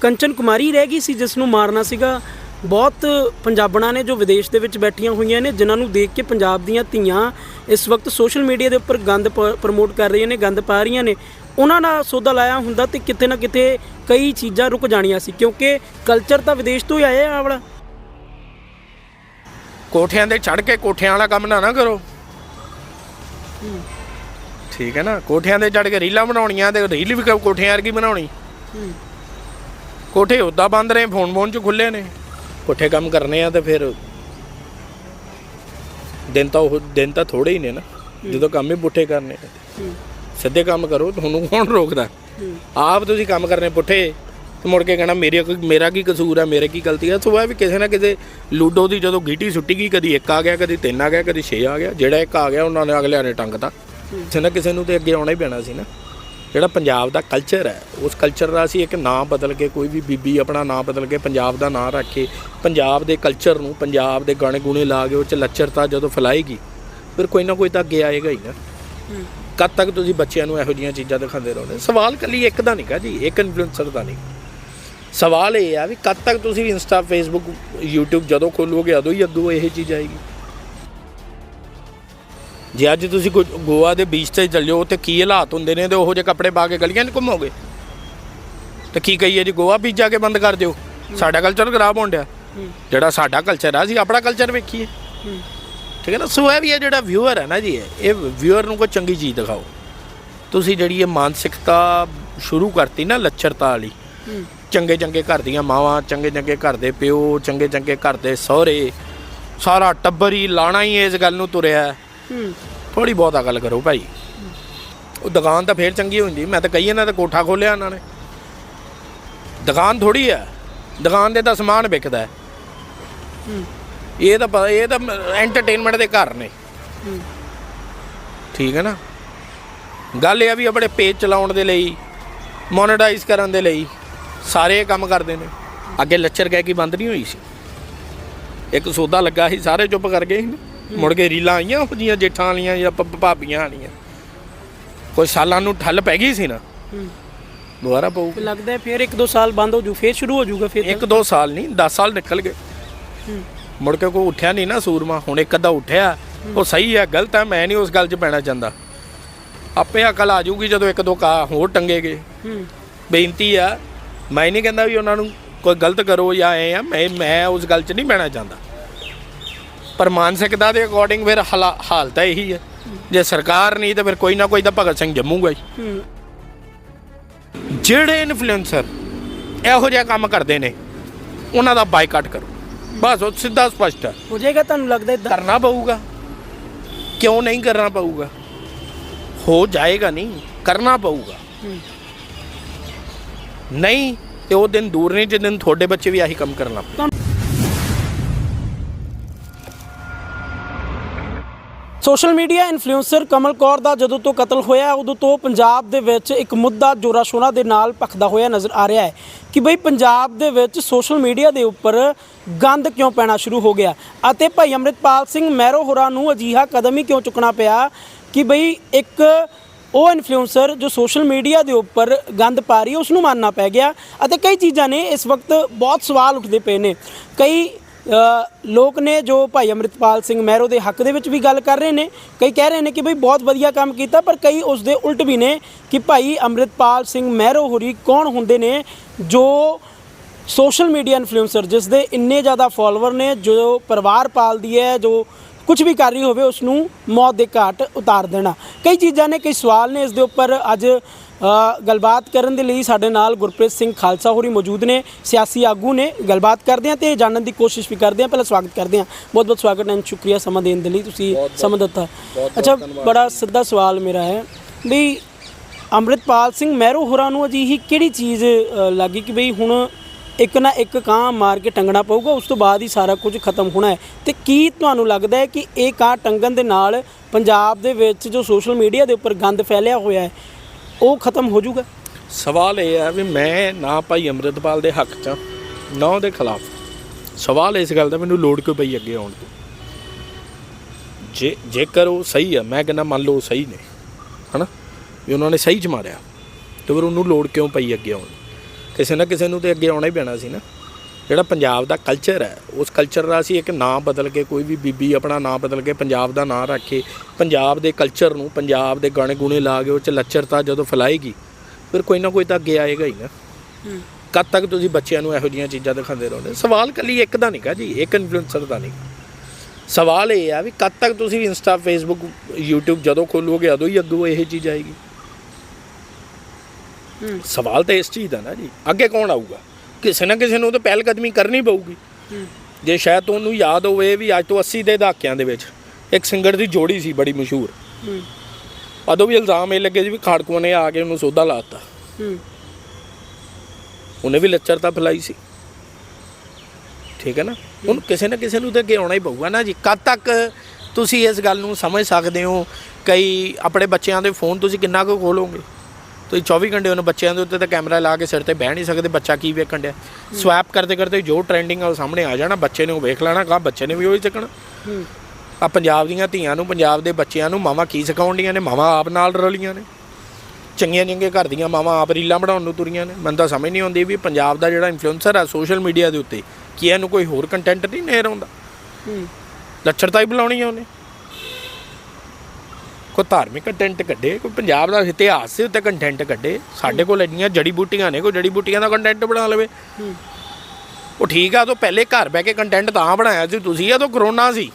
ਕੰਚਨ ਕੁਮਾਰੀ ਰਹਿ ਗਈ ਸੀ ਜਿਸ ਨੂੰ ਮਾਰਨਾ ਸੀਗਾ। ਬਹੁਤ ਪੰਜਾਬਣਾਂ ਨੇ ਜੋ ਵਿਦੇਸ਼ ਦੇ ਵਿੱਚ ਬੈਠੀਆਂ ਹੋਈਆਂ ਨੇ ਜਿਨ੍ਹਾਂ ਨੂੰ ਦੇਖ ਕੇ ਪੰਜਾਬ ਦੀਆਂ ਧੀਆਂ ਇਸ ਵਕਤ ਸੋਸ਼ਲ ਮੀਡੀਆ ਦੇ ਉੱਪਰ ਗੰਦ ਪ੍ਰਮੋਟ ਕਰ ਰਹੀਆਂ ਨੇ ਗੰਦ ਪਾ ਰਹੀਆਂ ਨੇ। ਉਹਨਾਂ ਨਾਲ ਸੌਦਾ ਲਾਇਆ ਹੁੰਦਾ ਤੇ ਕਿਤੇ ਨਾ ਕਿਤੇ ਕਈ ਚੀਜ਼ਾਂ ਰੁਕ ਜਾਣੀਆਂ ਸੀ ਕਿਉਂਕਿ ਕਲਚਰ ਤਾਂ ਵਿਦੇਸ਼ ਤੋਂ ਹੀ ਆਇਆ ਆ ਵਾਲਾ ਕੋਠਿਆਂ ਦੇ ਚੜ ਕੇ ਕੋਠਿਆਂ ਵਾਲਾ ਕੰਮ ਨਾ ਨਾ ਕਰੋ। ਠੀਕ ਹੈ ਨਾ ਕੋਠਿਆਂ ਦੇ ਚੜ ਕੇ ਰੀਲਾਂ ਬਣਾਉਣੀਆਂ ਤੇ ਰੀਲ ਵੀ ਕੋਠਿਆਂ ਵਰਗੀ ਬਣਾਉਣੀ। ਕੋਠੇ ਉਦਾਂ ਬੰਦ ਰਹੇ ਫੋਨ ਫੋਨ ਚ ਖੁੱਲੇ ਨੇ। ਕੋਠੇ ਕੰਮ ਕਰਨੇ ਆ ਤੇ ਫਿਰ ਦਿਨ ਤਾਂ ਉਹ ਦਿਨ ਤਾਂ ਥੋੜੇ ਹੀ ਨੇ ਨਾ। ਜਦੋਂ ਕੰਮ ਹੀ ਪੁੱਠੇ ਕਰਨੇ ਆ। ਸਿੱਧੇ ਕੰਮ ਕਰੋ ਤੁਹਾਨੂੰ ਕੌਣ ਰੋਕਦਾ? ਆਪ ਤੁਸੀਂ ਕੰਮ ਕਰਨੇ ਪੁੱਠੇ ਤੇ ਮੁੜ ਕੇ ਕਹਿਣਾ ਮੇਰੇ ਕੋਈ ਮੇਰਾ ਕੀ ਕਸੂਰ ਹੈ ਮੇਰੇ ਕੀ ਗਲਤੀ ਹੈ ਸੋ ਇਹ ਵੀ ਕਿਸੇ ਨਾ ਕਿਸੇ ਲੂਡੋ ਦੀ ਜਦੋਂ ਗੀਟੀ ਸੁੱਟੀ ਗਈ ਕਦੀ ਇੱਕ ਆ ਗਿਆ ਕਦੀ ਤਿੰਨ ਆ ਗਿਆ ਕਦੀ 6 ਆ ਗਿਆ ਜਿਹੜਾ ਇੱਕ ਆ ਗਿਆ ਉਹਨਾਂ ਨੇ ਅਗਲਿਆਂ ਨੇ ਟੰਗਤਾ। ਕਿਸੇ ਨਾ ਕਿਸੇ ਨੂੰ ਤੇ ਅੱਗੇ ਆਉਣਾ ਹੀ ਪੈਣਾ ਸੀ ਨਾ। ਜਿਹੜਾ ਪੰਜਾਬ ਦਾ ਕਲਚਰ ਹੈ ਉਸ ਕਲਚਰ ਦਾ ਅਸੀਂ ਇੱਕ ਨਾਂ ਬਦਲ ਕੇ ਕੋਈ ਵੀ ਬੀਬੀ ਆਪਣਾ ਨਾਂ ਬਦਲ ਕੇ ਪੰਜਾਬ ਦਾ ਨਾਂ ਰੱਖ ਕੇ ਪੰਜਾਬ ਦੇ ਕਲਚਰ ਨੂੰ ਪੰਜਾਬ ਦੇ ਗਾਣੇ ਗੁਣੇ ਲਾ ਕੇ ਉਹ ਚ ਲੱਚਰਤਾ ਜਦੋਂ ਫੈਲਾਏਗੀ ਫਿਰ ਕੋਈ ਨਾ ਕੋਈ ਤਾਂ ਅੱਗੇ ਆਏਗਾ ਹੀ ਨਾ। ਕਦ ਤੱਕ ਤੁਸੀਂ ਬੱਚਿਆਂ ਨੂੰ ਇਹੋ ਜਿਹੀਆਂ ਚੀਜ਼ਾਂ ਦਿਖਾਉਂਦੇ ਰਹੋਗੇ? ਸਵਾਲ ਕੱਲੀ ਇੱਕ ਦਾ ਨਹੀਂਗਾ ਜੀ ਇੱਕ ਇਨਫਲੂਐਂਸਰ ਦਾ ਨਹੀਂ। ਸਵਾਲ ਇਹ ਆ ਵੀ ਕਦ ਤੱਕ ਤੁਸੀਂ ਇੰਸਟਾ ਫੇਸਬੁੱਕ YouTube ਜਦੋਂ ਖੋਲੋਗੇ ਉਦੋਂ ਹੀ ਅੱਗੋਂ ਇਹ ਚੀਜ਼ ਆਏਗੀ। ਜੇ ਅੱਜ ਤੁਸੀਂ ਕੋਈ ਗੋਆ ਦੇ ਬੀਚ ਤੇ ਚੱਲ ਜਾਓ ਤੇ ਕੀ ਹਾਲਾਤ ਹੁੰਦੇ ਨੇ ਤੇ ਉਹੋ ਜਿਹੇ ਕੱਪੜੇ ਪਾ ਕੇ ਗਲੀਆਂ 'ਚ ਘੁੰਮੋਗੇ? ਤੇ ਕੀ ਕਹੀਏ ਜੀ, ਗੋਆ ਬੀਚ ਜਾ ਕੇ ਬੰਦ ਕਰ ਦਿਓ। ਸਾਡਾ ਕਲਚਰ ਖਰਾਬ ਹੋਣ ਡਿਆ। ਜਿਹੜਾ ਸਾਡਾ ਕਲਚਰ ਆ, ਅਸੀਂ ਆਪਣਾ ਕਲਚਰ ਵੇਖੀਏ। ਠੀਕ ਹੈ ਨਾ? ਸੋ ਇਹ ਵੀ ਹੈ ਜਿਹੜਾ ਵਿਊਅਰ ਹੈ ਨਾ ਜੀ, ਇਹ- ਵਿਊਅਰ ਨੂੰ ਕੋਈ ਚੰਗੀ ਚੀਜ਼ ਦਿਖਾਓ। ਤੁਸੀਂ ਜਿਹੜੀ ਇਹ ਮਾਨਸਿਕਤਾ ਸ਼ੁਰੂ ਕਰਤੀ ਨਾ ਲੱਚਰਤਾ ਵਾਲੀ, ਚੰਗੇ ਚੰਗੇ ਘਰ ਦੀਆਂ ਮਾਵਾਂ, ਚੰਗੇ ਚੰਗੇ ਘਰ ਦੇ ਪਿਓ, ਚੰਗੇ ਚੰਗੇ ਘਰ ਦੇ ਸਹੁਰੇ, ਸਾਰਾ ਟੱਬਰ ਹੀ ਲਾਣਾ ਹੀ ਇਸ ਗੱਲ ਨੂੰ ਤੁਰਿਆ। ਥੋੜੀ ਬਹੁਤ ਅਕਲ ਕਰੋ ਭਾਈ। ਉਹ ਦੁਕਾਨ ਤਾਂ ਫੇਰ ਚੰਗੀ ਹੁੰਦੀ, ਮੈਂ ਤਾਂ ਕਹੀ ਇਹਨਾਂ ਦਾ ਕੋਠਾ ਖੋਲਿਆ ਇਹਨਾਂ ਨੇ। ਦੁਕਾਨ ਥੋੜੀ ਹੈ ਦੁਕਾਨ ਦੇ ਤਾਂ ਸਮਾਨ ਵਿਕਦਾ। ਹੈ ਇਹ ਤਾਂ ਪਤਾ- ਇਹ ਤਾਂ ਐਂਟਰਟੇਨਮੈਂਟ ਦੇ ਘਰ ਨੇ। ਠੀਕ ਹੈ ਨਾ? ਗੱਲ ਇਹ ਆ ਵੀ ਆਪਣੇ ਪੇਜ ਚਲਾਉਣ ਦੇ ਲਈ ਮੋਨੇਟਾਈਜ਼ ਕਰਨ ਦੇ ਲਈ, ਸਾਰੇ ਕੰਮ ਕਰਦੇ ਨੇ। ਅੱਗੇ ਲੱਚਰ ਕਹਿ ਕੇ ਬੰਦ ਨਹੀਂ ਹੋਈ ਸੀ। ਇੱਕ ਸੌਦਾ ਲੱਗਾ ਸੀ, ਸਾਰੇ ਚੁੱਪ ਕਰ ਗਏ ਸੀ ਨਾ। ਮੁੜ ਕੇ ਰੀਲਾਂ ਆਈਆਂ ਉਹ ਜੀਆਂ ਜੇਠਾਂ ਵਾਲੀਆਂ ਜਾਂ ਭ- ਭਾਬੀਆਂ ਵਾਲੀਆਂ। ਕੋਈ ਸਾਲਾਂ ਨੂੰ ਠੱਲ ਪੈ ਗਈ ਸੀ ਨਾ ਦੁਬਾਰਾ ਪਊ। ਤੇ ਲੱਗਦਾ ਹੈ ਫਿਰ 1-2 ਸਾਲ ਬੰਦ ਹੋ ਜੂ ਫਿਰ ਸ਼ੁਰੂ ਹੋ ਜਾਊਗਾ ਫਿਰ ਇੱਕ ਦੋ ਸਾਲ ਨਹੀਂ 10 ਸਾਲ ਨਿਕਲ ਗਏ। ਮੁੜ ਕੇ ਕੋਈ ਉੱਠਿਆ ਨਹੀਂ ਨਾ ਸੂਰਮਾ ਹੁਣ ਇੱਕ ਅੱਧਾ ਉੱਠਿਆ। ਉਹ ਸਹੀ ਹੈ ਗਲਤ ਹੈ ਮੈਂ ਨਹੀਂ ਉਸ ਗੱਲ 'ਚ ਪੈਣਾ ਚਾਹੁੰਦਾ। ਆਪੇ ਅਕਲ ਆ ਜਾਊਗੀ ਜਦੋਂ ਇੱਕ ਦੋ ਕਾ ਹੋਰ ਟੰਗੇਗੇ। ਹੂੰ। ਬੇਨਤੀ ਆ ਮੈਂ ਨਹੀਂ ਕਹਿੰਦਾ ਵੀ ਉਹਨਾਂ ਨੂੰ ਕੋਈ ਗਲਤ ਕਰੋ ਜਾਂ ਐ ਆ ਮੈਂ ਮੈਂ ਉਸ ਗੱਲ 'ਚ ਨਹੀਂ ਪੈਣਾ ਚਾਹੁੰਦਾ। ਪਰ ਮਾਨਸਿਕਤਾ ਦੇ ਅਕੋਰਡਿੰਗ ਫਿਰ ਹਾਲਾ- ਹਾਲ ਤਾਂ ਇਹੀ ਹੈ। ਜੇ ਸਰਕਾਰ ਨਹੀਂ ਤਾਂ ਫਿਰ ਕੋਈ ਨਾ ਕੋਈ ਤਾਂ ਭਗਤ ਸਿੰਘ ਜੰਮੂਗਾ ਹੀ। ਜਿਹੜੇ ਇਨਫਲੂਐਂਸਰ ਇਹੋ ਜਿਹਾ ਕੰਮ ਕਰਦੇ ਨੇ ਉਹਨਾਂ ਦਾ ਬਾਈਕਾਟ ਕਰੋ। ਬਸ ਉਹ ਸਿੱਧਾ ਸਪਸ਼ਟ ਹੈ। ਹੋ ਜਾਏਗਾ ਤੁਹਾਨੂੰ ਲੱਗਦਾ ਇਦਾਂ ਕਰਨਾ ਪਊਗਾ। ਕਿਉਂ ਨਹੀਂ ਕਰਨਾ ਪਊਗਾ? ਹੋ ਜਾਏਗਾ ਨਹੀਂ ਕਰਨਾ ਪਊਗਾ। ਨਹੀਂ ਤੇ ਉਹ ਦਿਨ ਦੂਰ ਨਹੀਂ ਜਿਸ ਦਿਨ ਤੁਹਾਡੇ ਬੱਚੇ ਵੀ ਆਹੀ ਕੰਮ ਕਰਨ ਲੱਗ social media influencer Kamal Kaur ਦਾ ਜਦੋਂ ਤੋਂ ਕਤਲ ਹੋਇਆ, ਉਦੋਂ ਤੋਂ ਪੰਜਾਬ ਦੇ ਵਿੱਚ ਇੱਕ ਮੁੱਦਾ ਜੋਰਾ ਸ਼ੋਰਾ ਦੇ ਨਾਲ ਭਖਦਾ ਹੋਇਆ ਨਜ਼ਰ ਆ ਰਿਹਾ ਹੈ ਕਿ ਬਈ ਪੰਜਾਬ ਦੇ ਵਿੱਚ ਸੋਸ਼ਲ ਮੀਡੀਆ ਦੇ ਉੱਪਰ ਗੰਦ ਕਿਉਂ ਪੈਣਾ ਸ਼ੁਰੂ ਹੋ ਗਿਆ? ਅਤੇ ਭਾਈ ਅੰਮ੍ਰਿਤਪਾਲ ਸਿੰਘ ਮਹਿਰੋ ਹੋਰਾਂ ਨੂੰ ਅਜੀਹਾ ਕਦਮ ਹੀ ਕਿਉਂ ਚੁੱਕਣਾ ਪਿਆ ਕਿ ਬਈ ਇੱਕ ਉਹ ਇਨਫਲੂਐਂਸਰ ਜੋ ਸੋਸ਼ਲ ਮੀਡੀਆ ਦੇ ਉੱਪਰ ਗੰਦ ਪਾ ਰਹੀ ਹੈ ਉਸ ਨੂੰ ਮੰਨਣਾ ਪੈ ਗਿਆ? ਅਤੇ ਕਈ ਚੀਜ਼ਾਂ ਨੇ ਇਸ ਵਕਤ ਬਹੁਤ ਸਵਾਲ ਉੱਠਦੇ ਪਏ ਨੇ। ਕਈ ਲੋਕ ਨੇ ਜੋ ਭਾਈ ਅੰਮ੍ਰਿਤਪਾਲ ਸਿੰਘ ਮਹਿਰੋ ਦੇ ਹੱਕ ਦੇ ਵਿੱਚ ਵੀ ਗੱਲ ਕਰ ਰਹੇ ਨੇ, ਕਈ ਕਹਿ ਰਹੇ ਨੇ ਕਿ ਬਈ ਬਹੁਤ ਵਧੀਆ ਕੰਮ ਕੀਤਾ, ਪਰ ਕਈ ਉਸ ਦੇ ਉਲਟ ਵੀ ਨੇ ਕਿ ਭਾਈ ਅੰਮ੍ਰਿਤਪਾਲ ਸਿੰਘ ਮਹਿਰੋ ਹੋਰੀ ਕੌਣ ਹੁੰਦੇ ਨੇ ਜੋ ਸੋਸ਼ਲ ਮੀਡੀਆ ਇਨਫਲੂਐਂਸਰ, ਜਿਸ ਦੇ ਇੰਨੇ ਜ਼ਿਆਦਾ ਫਾਲੋਅਰ ਨੇ, ਜੋ ਪਰਿਵਾਰ ਪਾਲਦੀ ਹੈ, ਜੋ ਕੁਝ ਵੀ ਕਰ ਰਹੀ ਹੋਵੇ ਉਸ ਨੂੰ ਮੌਤ ਦੇ ਘਾਟ ਉਤਾਰ ਦੇਣਾ। ਕਈ ਚੀਜ਼ਾਂ ਨੇ, ਕਈ ਸਵਾਲ ਨੇ, ਇਸ ਦੇ ਉੱਪਰ ਅੱਜ ਗੱਲਬਾਤ ਕਰਨ ਦੇ ਲਈ ਸਾਡੇ ਨਾਲ ਗੁਰਪ੍ਰੀਤ ਸਿੰਘ ਖਾਲਸਾ ਹੋਰੀ ਮੌਜੂਦ ਨੇ ਸਿਆਸੀ ਆਗੂ ਨੇ। ਗੱਲਬਾਤ ਕਰਦੇ ਹਾਂ ਤੇ ਜਾਣਨ ਦੀ ਕੋਸ਼ਿਸ਼ ਵੀ ਕਰਦੇ ਹਾਂ। ਪਹਿਲਾਂ ਸਵਾਗਤ ਕਰਦੇ ਹਾਂ। ਬਹੁਤ ਬਹੁਤ ਸਵਾਗਤ ਐਂਡ ਸ਼ੁਕਰੀਆ ਸਮਾਂ ਦੇਣ ਦੇ ਲਈ ਤੁਸੀਂ ਸਮਾਂ ਦਿੱਤਾ। ਅੱਛਾ ਬੜਾ ਸਿੱਧਾ ਸਵਾਲ ਮੇਰਾ ਹੈ ਵੀ ਅੰਮ੍ਰਿਤਪਾਲ ਸਿੰਘ ਮਹਿਰੋ ਹੋਰਾਂ ਨੂੰ ਅਜਿਹੀ ਕਿਹੜੀ ਚੀਜ਼ ਲੱਗੀ ਕਿ ਬਈ ਹੁਣ ਇੱਕ ਨਾ ਇੱਕ ਕਾਂ ਮਾਰ ਕੇ ਟੰਗਣਾ ਪਊਗਾ ਉਸ ਤੋਂ ਬਾਅਦ ਹੀ ਸਾਰਾ ਕੁਝ ਖਤਮ ਹੋਣਾ ਹੈ? ਤੇ ਕੀ ਤੁਹਾਨੂੰ ਲੱਗਦਾ ਹੈ ਕਿ ਇਹ ਕਾਂ ਟੰਗਣ ਦੇ ਨਾਲ ਪੰਜਾਬ ਦੇ ਵਿੱਚ ਜੋ ਸੋਸ਼ਲ ਮੀਡੀਆ ਦੇ ਉੱਪਰ ਗੰਦ ਫੈਲਿਆ ਹੋਇਆ ਹੈ ਉਹ ਖਤਮ ਹੋ ਜਾਊਗਾ? ਸਵਾਲ ਇਹ ਹੈ ਵੀ ਮੈਂ ਨਾ ਭਾਈ ਅੰਮ੍ਰਿਤਪਾਲ ਦੇ ਹੱਕ 'ਚ ਹਾਂ, ਨਾ ਉਹਦੇ ਖਿਲਾਫ। ਸਵਾਲ ਇਸ ਗੱਲ ਦਾ ਮੈਨੂੰ ਲੋੜ ਕਿਉਂ ਪਈ ਅੱਗੇ ਆਉਣ ਦੀ? ਜੇ ਜੇਕਰ ਉਹ ਸਹੀ ਹੈ ਮੈਂ ਕਹਿੰਦਾ ਮੰਨ ਲਓ ਉਹ ਸਹੀ ਨੇ ਹਨਾ? ਵੀ ਉਹਨਾਂ ਨੇ ਸਹੀ ਚ ਮਾਰਿਆ ਤੇ ਫਿਰ ਉਹਨੂੰ ਲੋੜ ਕਿਉਂ ਪਈ ਅੱਗੇ ਆਉਣ ਦੀ? ਕਿਸੇ ਨਾ ਕਿਸੇ ਨੂੰ ਤੇ ਅੱਗੇ ਆਉਣਾ ਹੀ ਪੈਣਾ ਸੀ ਨਾ। ਜਿਹੜਾ ਪੰਜਾਬ ਦਾ ਕਲਚਰ ਹੈ ਉਸ ਕਲਚਰ ਦਾ ਅਸੀਂ ਇੱਕ ਨਾਂ ਬਦਲ ਕੇ ਕੋਈ ਵੀ ਬੀਬੀ ਆਪਣਾ ਨਾਂ ਬਦਲ ਕੇ ਪੰਜਾਬ ਦਾ ਨਾਂ ਰੱਖ ਕੇ ਪੰਜਾਬ ਦੇ ਕਲਚਰ ਨੂੰ ਪੰਜਾਬ ਦੇ ਗਾਣੇ ਗੁਣੇ ਲਾ ਕੇ ਉਹ ਚ ਲੱਚਰਤਾ ਜਦੋਂ ਫੈਲਾਏਗੀ ਫਿਰ ਕੋਈ ਨਾ ਕੋਈ ਤਾਂ ਅੱਗੇ ਆਏਗਾ ਹੀ ਨਾ। ਕਦ ਤੱਕ ਤੁਸੀਂ ਬੱਚਿਆਂ ਨੂੰ ਇਹੋ ਜਿਹੀਆਂ ਚੀਜ਼ਾਂ ਦਿਖਾਉਂਦੇ ਰਹੋਗੇ? ਸਵਾਲ ਕੱਲੀ ਇੱਕ ਦਾ ਨਹੀਂਗਾ ਜੀ ਇੱਕ ਇਨਫਲੂਐਂਸਰ ਦਾ ਨਹੀਂ। ਸਵਾਲ ਇਹ ਆ ਵੀ ਕਦ ਤੱਕ ਤੁਸੀਂ ਇੰਸਟਾ ਫੇਸਬੁੱਕ YouTube ਜਦੋਂ ਖੋਲੋਗੇ ਉਦੋਂ ਹੀ ਅੱਗੋਂ ਇਹ ਚੀਜ਼ ਆਏਗੀ। ਸਵਾਲ ਤਾਂ ਇਸ ਚੀਜ਼ ਦਾ ਨਾ ਜੀ ਅੱਗੇ ਕੌਣ ਆਊਗਾ? ਕਿਸੇ ਨਾ ਕਿਸੇ ਨੂੰ ਤਾਂ ਪਹਿਲ ਕਦਮੀ ਕਰਨੀ ਪਊਗੀ। ਜੇ ਸ਼ਾਇਦ ਤੁਹਾਨੂੰ ਯਾਦ ਹੋਵੇ ਵੀ ਅੱਜ ਤੋਂ 80 ਦੇ ਦਹਾਕਿਆਂ ਦੇ ਵਿੱਚ ਇੱਕ ਸਿੰਗਰ ਦੀ ਜੋੜੀ ਸੀ ਬੜੀ ਮਸ਼ਹੂਰ। ਉਦੋਂ ਵੀ ਇਲਜ਼ਾਮ ਇਹ ਲੱਗੇ ਸੀ ਵੀ ਖਾੜਕੂਆਂ ਨੇ ਆ ਕੇ ਉਹਨੂੰ ਸੋਧਾ ਲਾਤਾ ਉਹਨੇ ਵੀ ਲੱਚਰਤਾ ਫੈਲਾਈ ਸੀ। ਠੀਕ ਹੈ ਨਾ? ਹੁਣ ਕਿਸੇ ਨਾ ਕਿਸੇ ਨੂੰ ਤਾਂ ਅੱਗੇ ਆਉਣਾ ਹੀ ਪਊਗਾ ਨਾ ਜੀ। ਕਦ ਤੱਕ ਤੁਸੀਂ ਇਸ ਗੱਲ ਨੂੰ ਸਮਝ ਸਕਦੇ ਹੋ? ਕਈ ਆਪਣੇ ਬੱਚਿਆਂ ਦੇ ਫੋਨ ਤੁਸੀਂ ਕਿੰਨਾ ਕੁ ਖੋਲੋਗੇ? ਤੁਸੀਂ 24 ਘੰਟੇ ਉਹਨਾਂ ਬੱਚਿਆਂ ਦੇ ਉੱਤੇ ਤਾਂ ਕੈਮਰਾ ਲਾ ਕੇ ਸਿਰ ਤੇ ਬਹਿ ਨਹੀਂ ਸਕਦੇ ਬੱਚਾ ਕੀ ਵੇਖਣ ਡਿਆ? ਸਵੈਪ ਕਰਦੇ ਕਰਦੇ ਜੋ ਟ੍ਰੈਂਡਿੰਗ ਆ ਉਹ ਸਾਹਮਣੇ ਆ ਜਾਣਾ ਬੱਚੇ ਨੇ ਉਹ ਵੇਖ ਲੈਣਾ ਕਾ ਬੱਚੇ ਨੇ ਵੀ ਉਹੀ ਸਿੱਖਣਾ। ਆ ਪੰਜਾਬ ਦੀਆਂ ਧੀਆਂ ਨੂੰ ਪੰਜਾਬ ਦੇ ਬੱਚਿਆਂ ਨੂੰ ਮਾਵਾਂ ਕੀ ਸਿਖਾਉਂਦੀਆਂ ਨੇ? ਮਾਵਾਂ ਆਪ ਨਾਲ ਰਲੀਆਂ ਨੇ। ਚੰਗੀਆਂ ਚੰਗੀਆਂ ਘਰ ਦੀਆਂ ਮਾਵਾਂ ਆਪ ਰੀਲਾਂ ਬਣਾਉਣ ਨੂੰ ਤੁਰੀਆਂ ਨੇ। ਮੈਨੂੰ ਤਾਂ ਸਮਝ ਨਹੀਂ ਆਉਂਦੀ ਵੀ ਪੰਜਾਬ ਦਾ ਜਿਹੜਾ ਇਨਫਲੂਐਂਸਰ ਆ ਸੋਸ਼ਲ ਮੀਡੀਆ ਦੇ ਉੱਤੇ ਕੀ ਇਹਨੂੰ ਕੋਈ ਹੋਰ ਕੰਟੈਂਟ ਨਹੀਂ ਨੇਰ ਆਉਂਦਾ? ਲੱਛਰਤਾ ਹੀ ਬੁਲਾਉਣੀ ਆ ਉਹਨੇ। ਕੋਈ ਧਾਰਮਿਕ ਕੰਟੈਂਟ ਕੱਢੇ ਕੋਈ ਪੰਜਾਬ ਦਾ ਇਤਿਹਾਸ ਦੇ ਉੱਤੇ ਕੰਟੈਂਟ ਕੱਢੇ ਸਾਡੇ ਕੋਲ ਇੰਨੀਆਂ ਜੜੀ ਬੂਟੀਆਂ ਨੇ ਕੋਈ ਜੜੀ ਬੂਟੀਆਂ ਦਾ ਕੰਟੈਂਟ ਬਣਾ ਲਵੇ। ਉਹ ਠੀਕ ਆ ਤੋਂ ਪਹਿਲੇ ਘਰ ਬਹਿ ਕੇ ਕੰਟੈਂਟ ਤਾਂ ਬਣਾਇਆ ਸੀ ਤੁਸੀਂ ਇਹ ਤਾਂ ਕਰੋਨਾ ਸੀ।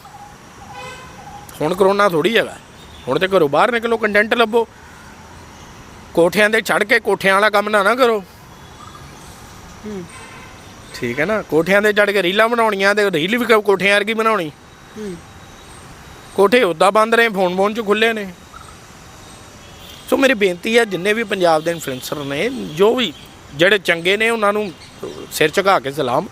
ਹੁਣ ਕਰੋਨਾ ਥੋੜੀ ਹੈਗਾ। ਹੁਣ ਤੇ ਘਰੋਂ ਬਾਹਰ ਨਿਕਲੋ ਕੰਟੈਂਟ ਲੱਭੋ। ਕੋਠਿਆਂ ਦੇ ਚੜ ਕੇ ਕੋਠਿਆਂ ਵਾਲਾ ਕੰਮ ਨਾ ਨਾ ਕਰੋ। ਠੀਕ ਹੈ ਨਾ ਕੋਠਿਆਂ ਦੇ ਚੜ ਕੇ ਰੀਲਾਂ ਬਣਾਉਣੀਆਂ ਤੇ ਰੀਲ ਵੀ ਕੋਠਿਆਂ ਵਰਗੀ ਬਣਾਉਣੀ। ਕੋਠੇ ਉੱਦਾਂ ਬੰਦ ਰਹੇ ਫੋਨ ਫੋਨ ਚ ਖੁੱਲੇ ਨੇ। ਸੋ ਮੇਰੀ ਬੇਨਤੀ ਹੈ ਜਿੰਨੇ ਵੀ ਪੰਜਾਬ ਦੇ ਇਨਫਲੂਐਂਸਰ ਨੇ ਜੋ ਵੀ ਜਿਹੜੇ ਚੰਗੇ ਨੇ ਉਹਨਾਂ ਨੂੰ ਸਿਰ ਝੁਕਾ ਕੇ ਸਲਾਮ।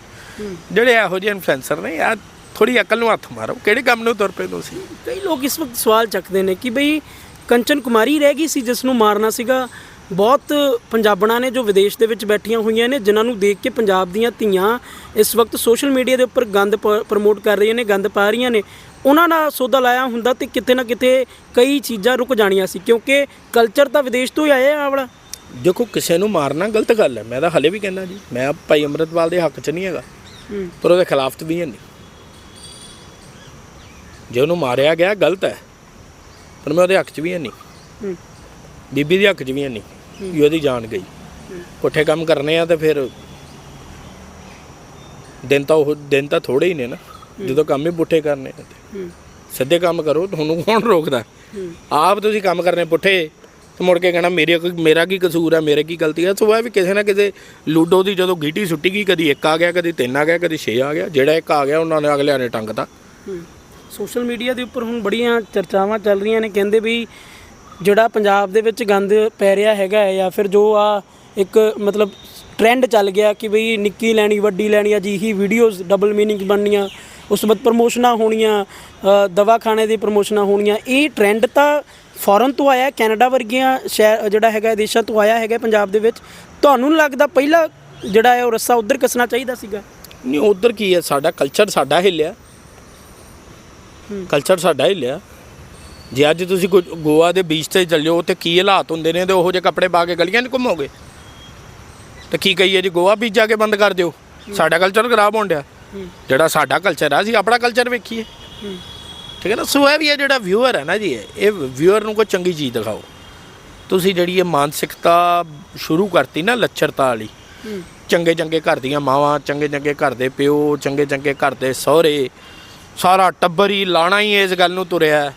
ਜਿਹੜੇ ਇਹੋ ਜਿਹੇ ਇਨਫਲੂਐਂਸਰ ਨੇ ਯਾਰ ਥੋੜੀ ਅਕਲ ਨੂੰ ਹੱਥ ਮਾਰੋ। ਕਿਹੜੇ ਕੰਮ ਨੂੰ ਤੁਰ ਪਏ ਤੁਸੀਂ? ਕਈ ਲੋਕ ਇਸ ਵਕਤ ਸਵਾਲ ਚੱਕਦੇ ਨੇ ਕਿ ਬਈ ਕੰਚਨ ਕੁਮਾਰੀ ਰਹਿ ਗਈ ਸੀ ਜਿਸ ਨੂੰ ਮਾਰਨਾ ਸੀਗਾ। ਬਹੁਤ ਪੰਜਾਬਣਾਂ ਨੇ ਜੋ ਵਿਦੇਸ਼ ਦੇ ਵਿੱਚ ਬੈਠੀਆਂ ਹੋਈਆਂ ਨੇ ਜਿਨ੍ਹਾਂ ਨੂੰ ਦੇਖ ਕੇ ਪੰਜਾਬ ਦੀਆਂ ਧੀਆਂ ਇਸ ਵਕਤ ਸੋਸ਼ਲ ਮੀਡੀਆ ਦੇ ਉੱਪਰ ਗੰਦ ਪ੍ਰਮੋਟ ਕਰ ਰਹੀਆਂ ਨੇ ਗੰਦ ਪਾ ਰਹੀਆਂ ਨੇ। ਉਹਨਾਂ ਨਾਲ ਸੌਦਾ ਲਾਇਆ ਹੁੰਦਾ ਤੇ ਕਿਤੇ ਨਾ ਕਿਤੇ ਕਈ ਚੀਜ਼ਾਂ ਰੁਕ ਜਾਣੀਆਂ ਸੀ ਕਿਉਂਕਿ ਕਲਚਰ ਤਾਂ ਵਿਦੇਸ਼ ਤੋਂ ਹੀ ਆਇਆ ਆ ਵਾਲਾ ਦੇਖੋ ਕਿਸੇ ਨੂੰ ਮਾਰਨਾ ਗਲਤ ਗੱਲ ਹੈ ਮੈਂ ਤਾਂ ਹਲੇ ਵੀ ਕਹਿੰਦਾ ਜੀ। ਮੈਂ ਭਾਈ ਅੰਮ੍ਰਿਤਪਾਲ ਦੇ ਹੱਕ 'ਚ ਨਹੀਂ ਹੈਗਾ ਪਰ ਉਹਦੇ ਖਿਲਾਫ ਵੀ ਨਹੀਂ। ਜੇ ਉਹਨੂੰ ਮਾਰਿਆ ਗਿਆ ਗਲਤ ਹੈ ਪਰ ਮੈਂ ਉਹਦੇ ਹੱਕ 'ਚ ਵੀ ਨਹੀਂ। ਬੀਬੀ ਦੇ ਹੱਕ 'ਚ ਵੀ ਨਹੀਂ ਵੀ ਉਹਦੀ ਜਾਨ ਗਈ। ਪੁੱਠੇ ਕੰਮ ਕਰਨੇ ਆ ਤਾਂ ਫਿਰ ਦਿਨ ਤਾਂ ਉਹ ਦਿਨ ਤਾਂ ਥੋੜੇ ਹੀ ਨੇ ਨਾ ਜਦੋਂ ਕੰਮ ਹੀ ਪੁੱਠੇ ਕਰਨੇ ਆ ਤੇ। ਸਿੱਧੇ ਕੰਮ ਕਰੋ ਤੁਹਾਨੂੰ ਕੌਣ ਰੋਕਦਾ? ਆਪ ਤੁਸੀਂ ਕੰਮ ਕਰਨੇ ਪੁੱਠੇ ਤੇ ਮੁੜ ਕੇ ਕਹਿਣਾ ਮੇਰੇ ਕੋਈ ਮੇਰਾ ਕੀ ਕਸੂਰ ਹੈ ਮੇਰੇ ਕੀ ਗਲਤੀ ਹੈ? ਸੋ ਇਹ ਵੀ ਕਿਸੇ ਨਾ ਕਿਸੇ ਲੂਡੋ ਦੀ ਜਦੋਂ ਗੀਟੀ ਸੁੱਟੀ ਗਈ ਕਦੀ ਇੱਕ ਆ ਗਿਆ ਕਦੀ ਤਿੰਨ ਆ ਗਿਆ ਕਦੀ ਛੇ ਆ ਗਿਆ ਜਿਹੜਾ ਇੱਕ ਆ ਗਿਆ ਉਹਨਾਂ ਨੇ ਅਗਲਿਆਂ ਨੇ ਟੰਗਤਾ। ਸੋਸ਼ਲ ਮੀਡੀਆ ਦੇ ਉੱਪਰ ਹੁਣ ਬੜੀਆਂ ਚਰਚਾਵਾਂ ਚੱਲ ਰਹੀਆਂ ਨੇ ਕਹਿੰਦੇ ਵੀ ਜਿਹੜਾ ਪੰਜਾਬ ਦੇ ਵਿੱਚ ਗੰਦ ਪੈ ਰਿਹਾ ਹੈਗਾ ਹੈ ਜਾਂ ਫਿਰ ਜੋ ਆ ਇੱਕ ਮਤਲਬ ਟ੍ਰੈਂਡ ਚੱਲ ਗਿਆ ਕਿ ਬਈ ਨਿੱਕੀ ਲੈਣੀ ਵੱਡੀ ਲੈਣੀ ਅਜਿਹੀ ਵੀਡੀਓਜ਼ ਡਬਲ ਮੀਨਿੰਗ ਬਣਨੀਆਂ ਉਸ ਤੋਂ ਬਾਅਦ ਪ੍ਰਮੋਸ਼ਨਾਂ ਹੋਣੀਆਂ ਦਵਾਖਾਨੇ ਦੀ ਪ੍ਰਮੋਸ਼ਨਾਂ ਹੋਣੀਆਂ ਇਹ ਟ੍ਰੈਂਡ ਤਾਂ ਫੋਰਨ ਤੋਂ ਆਇਆ ਕੈਨੇਡਾ ਵਰਗੀਆਂ ਸ਼ਹਿਰ ਜਿਹੜਾ ਹੈਗਾ ਦੇਸ਼ਾਂ ਤੋਂ ਆਇਆ ਹੈਗਾ ਪੰਜਾਬ ਦੇ ਵਿੱਚ। ਤੁਹਾਨੂੰ ਲੱਗਦਾ ਪਹਿਲਾ ਜਿਹੜਾ ਹੈ ਉਹ ਰੱਸਾ ਉਧਰ ਕੱਸਣਾ ਚਾਹੀਦਾ ਸੀਗਾ? ਨਹੀਂ ਉਧਰ ਕੀ ਹੈ? ਸਾਡਾ ਕਲਚਰ ਸਾਡਾ ਹਿੱਲਿਆ। ਕਲਚਰ ਸਾਡਾ ਹਿੱਲਿਆ। ਜੇ ਅੱਜ ਤੁਸੀਂ ਗੋਆ ਦੇ ਬੀਚ ਤੇ ਚੱਲ ਜਾਓ ਉੱਥੇ ਕੀ ਹਾਲਾਤ ਹੁੰਦੇ ਨੇ ਤੇ ਉਹੋ ਜਿਹੇ ਕੱਪੜੇ ਪਾ ਕੇ ਗਲੀਆਂ 'ਚ ਘੁੰਮੋਗੇ? ਤੇ ਕੀ ਕਹੀਏ ਜੀ ਗੋਆ ਬੀਚ ਜਾ ਕੇ ਬੰਦ ਕਰ ਦਿਓ। ਸਾਡਾ ਕਲਚਰ ਖਰਾਬ ਹੋਣ ਡਿਆ। ਜਿਹੜਾ ਸਾਡਾ ਕਲਚਰ ਆ, ਅਸੀਂ ਆਪਣਾ ਕਲਚਰ ਵੇਖੀਏ। ਠੀਕ ਹੈ ਨਾ? ਸੋ ਇਹ ਵੀ ਹੈ ਜਿਹੜਾ ਵਿਊਅਰ ਹੈ ਨਾ ਜੀ, ਇਹ- ਵਿਊਅਰ ਨੂੰ ਕੋਈ ਚੰਗੀ ਚੀਜ਼ ਦਿਖਾਓ। ਤੁਸੀਂ ਜਿਹੜੀ ਇਹ ਮਾਨਸਿਕਤਾ ਸ਼ੁਰੂ ਕਰਤੀ ਨਾ ਲੱਚਰਤਾ ਵਾਲੀ ਚੰਗੇ ਚੰਗੇ ਘਰ ਦੀਆਂ ਮਾਵਾਂ ਚੰਗੇ ਚੰਗੇ ਘਰ ਦੇ ਪਿਓ ਚੰਗੇ ਚੰਗੇ ਘਰ ਦੇ ਸਹੁਰੇ, ਸਾਰਾ ਟੱਬਰ ਹੀ ਲਾਣਾ ਹੀ ਇਸ ਗੱਲ ਨੂੰ ਤੁਰਿਆ